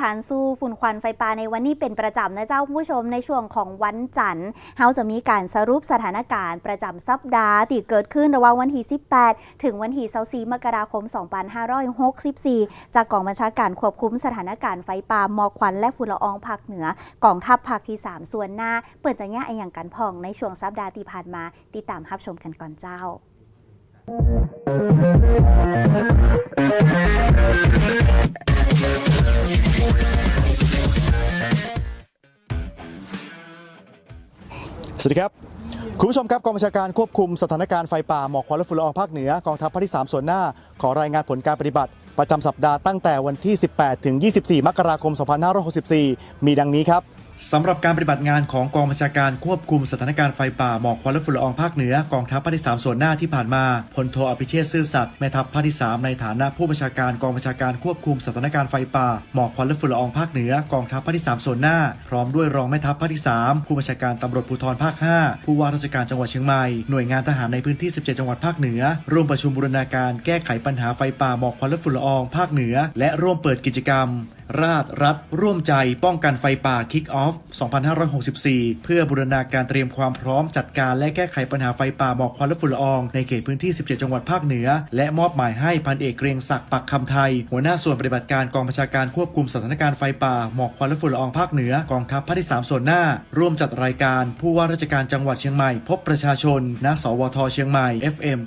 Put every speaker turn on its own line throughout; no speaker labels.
ฐานสู้ฝุ่นควันไฟป่าในวันนี้เป็นประจำนะเจ้าผู้ชมในช่วงของวันจันทร์เฮาจะมีการสรุปสถานการณ์ประจำสัปดาห์ที่เกิดขึ้นระหว่างวันที่ 18 ถึงวันที่24มกราคม 2564 จากกองบัญชาการควบคุมสถานการณ์ไฟป่าหมอกควันและฝุ่นละอองภาคเหนือกองทัพภาคที่ 3 ส่วนหน้า เปิดจะแง่ไออย่างกันพองในช่วงสัปดาห์ที่ผ่านมา ติดตามรับชมกันก่อนเจ้า
สวัสดีครับ คุณผู้ชมครับกองบัญชาการควบคุมสถานการณ์ไฟป่าหมอกควันและฝุ่นละอองภาคเหนือกองทัพภาคที่ 3 ส่วนหน้า ขอรายงานผลการปฏิบัติ ประจำสัปดาห์ตั้งแต่วันที่ 18 ถึง 24 มกราคม 2564 มีดังนี้ครับ สำหรับการปฏิบัติงานของกองบัญชาการควบคุมสถานการณ์ไฟป่าหมอกควันและฝุ่นละอองภาคเหนือกองทัพภาคที่ 3 ส่วนหน้าที่ผ่านมาพลโทอภิเชษซื่อสัตย์แม่ทัพภาคที่ 3 ในฐานะผู้บัญชาการกองบัญชาการควบคุมสถานการณ์ไฟป่าหมอกควันและฝุ่นละอองภาคเหนือกองทัพภาคที่ 3 ส่วนหน้า พร้อมด้วยรองแม่ทัพภาคที่ 3 ผู้บัญชาการตำรวจภูธรภาค 5 ผู้ว่าราชการจังหวัดเชียงใหม่หน่วยงานทหารในพื้นที่ 17 จังหวัดภาคเหนือ ร่วมประชุมบูรณาการแก้ไขปัญหาไฟป่าหมอกควันและฝุ่นละอองภาคเหนือ และร่วมเปิดกิจกรรม ราชรัฐร่วมใจป้องกันไฟป่า Kick Off 2564 เพื่อบูรณาการเตรียมความพร้อมจัดการและแก้ไขปัญหาไฟป่าหมอกควันและฝุ่นละออง ในเขตพื้นที่ 17 จังหวัดภาคเหนือ และมอบหมายให้พันเอกเกรียงศักดิ์ปักคำไทย หัวหน้าส่วนปฏิบัติการกองบัญชาการควบคุมสถานการณ์ไฟป่าหมอกควันและฝุ่นละอองภาคเหนือกองทัพภาคที่ 3 ส่วนหน้า ร่วมจัดรายการ ผู้ว่าราชการจังหวัดเชียงใหม่ พบประชาชนณสวทเชียงใหม่ FM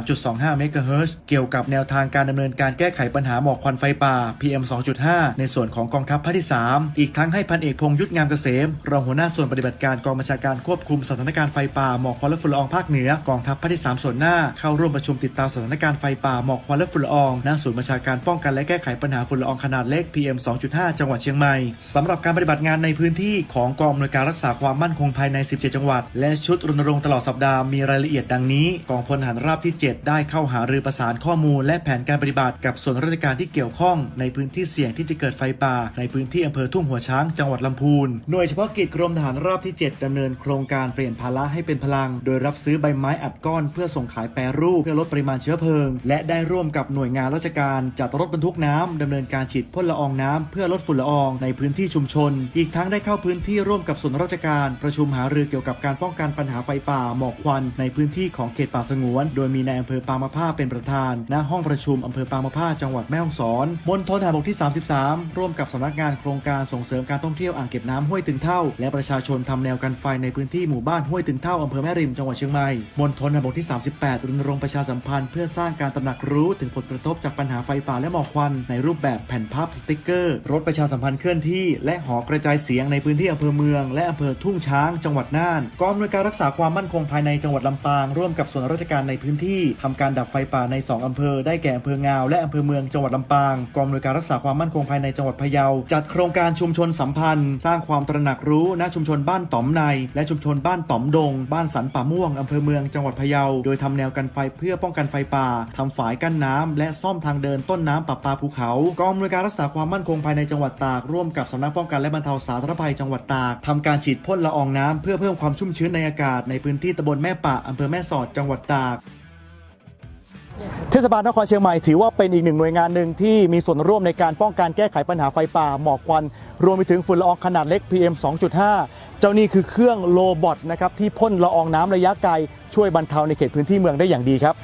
93.25เมกะเฮิรตซ์เกี่ยวกับแนวทางการดำเนินการแก้ไขปัญหาหมอกควันไฟป่า PM 2.5ในส่วนของกองทัพภาคที่ 3 อีกทั้งให้พันเอกพงษ์ยุทธงามเกษม รองหัวหน้าส่วนปฏิบัติการกองบัญชาการควบคุมสถานการณ์ไฟป่าหมอกควันและฝุ่นละอองภาคเหนือกองทัพภาคที่ 3 ส่วนหน้าเข้าร่วมประชุมติดตามสถานการณ์ไฟป่าหมอกควันและฝุ่นละอองณศูนย์บัญชาการป้องกันและแก้ไขปัญหาฝุ่นละอองขนาดเล็ก PM 2.5 จังหวัดเชียงใหม่สำหรับการปฏิบัติงานในพื้นที่ของกองอำนวยการรักษาความมั่นคงภายใน 17 จังหวัด และชุดรณรงค์ตลอดสัปดาห์มีรายละเอียดดังนี้ กองพลทหารราบที่ 7 ได้เข้าหารือประสานข้อมูล และแผนการปฏิบัติกับส่วนราชการที่เกี่ยวข้องในพื้นที่เสี่ยงที่จะเกิดไฟป่า ในพื้นที่อำเภอทุ่งหัวช้างจังหวัดลำพูน หน่วยเฉพาะกิจกรมทหารราบที่ 7ดำเนินโครงการเปลี่ยนภาระให้เป็นพลัง โดยรับซื้อใบไม้อัดก้อนเพื่อส่งขายแปรรูปเพื่อลดปริมาณเชื้อเพลิง และได้ร่วมกับหน่วยงานราชการจัดรถบรรทุกน้ำดำเนินการฉีดพ่นละอองน้ำเพื่อลดฝุ่นละอองในพื้นที่ชุมชน อีกทั้งได้เข้าพื้นที่ร่วมกับส่วนราชการประชุมหารือเกี่ยวกับการป้องกันปัญหาไฟป่าหมอกควันในพื้นที่ของเขตป่าสงวน โดยมีนายอำเภอปางมะผ้าเป็นประธาน ณ ห้องประชุมอำเภอปางมะผ้าจังหวัดแม่ฮ่องสอนมณฑลทหารบกที่ 33ร่วมกับสำนักงานโครงการส่งเสริมการท่องเที่ยวอ่างเก็บน้ำห้วยตึงเท่า และประชาชนทำแนวกันไฟในพื้นที่หมู่บ้านห้วยตึงเท่าอำเภอแม่ริมจังหวัดเชียงใหม่มณฑลทหารบกที่ 38รณรงค์ประชาสัมพันธ์เพื่อสร้างการตระหนักรู้ถึงผลกระทบจากปัญหาไฟป่าและหมอกควัน ในรูปแบบแผ่นภาพสติกเกอร์ รถประชาสัมพันธ์เคลื่อนที่ และหอกระจายเสียงในพื้นที่อำเภอเมือง และอำเภอทุ่งช้างจังหวัดน่านกองอำนวยการรักษาความมั่นคงภายในจังหวัดลำปาง ร่วมกับส่วนราชการในพื้นที่ทำการดับไฟป่าใน 2อำเภอได้แก่อำเภองาวและอำเภอเมืองจังหวัดลำปางกองอำนวยการรักษาความมั่นคงภายในจังหวัดพะเยา จัดโครงการชุมชนสัมพันธ์ สร้างความตระหนักรู้ณชุมชนบ้านต๋อมใน และชุมชนบ้านต๋อมดง บ้านสันป่าม่วงอำเภอเมืองจังหวัดพะเยา โดยทำแนวกันไฟเพื่อป้องกันไฟป่าทำฝายกั้นน้ำและซ่อมทางเดินต้นน้ำปะปาภูเขากองอำนวยการรักษาความมั่นคงภายในจังหวัดตากร่วมกับสำนักป้องกันและบรรเทาสาธารณภัยจังหวัดตากทำการฉีดพ่นละอองน้ำเพื่อเพิ่มความชุ่มชื้นในอากาศในพื้นที่ตำบลแม่ปะอำเภอแม่สอดจังหวัดตาก เทศบาลนครเชียงใหม่ถือว่าเป็นอีกหนึ่งหน่วยงานหนึ่งที่มีส่วนร่วมในการป้องกันแก้ไขปัญหาไฟป่าหมอกควัน รวมไปถึงฝุ่นละอองขนาดเล็ก PM 2.5 เจ้านี่คือเครื่องโลบอทนะครับที่พ่นละอองน้ำระยะไกลช่วยบรรเทาในเขตพื้นที่เมืองได้อย่างดีครับ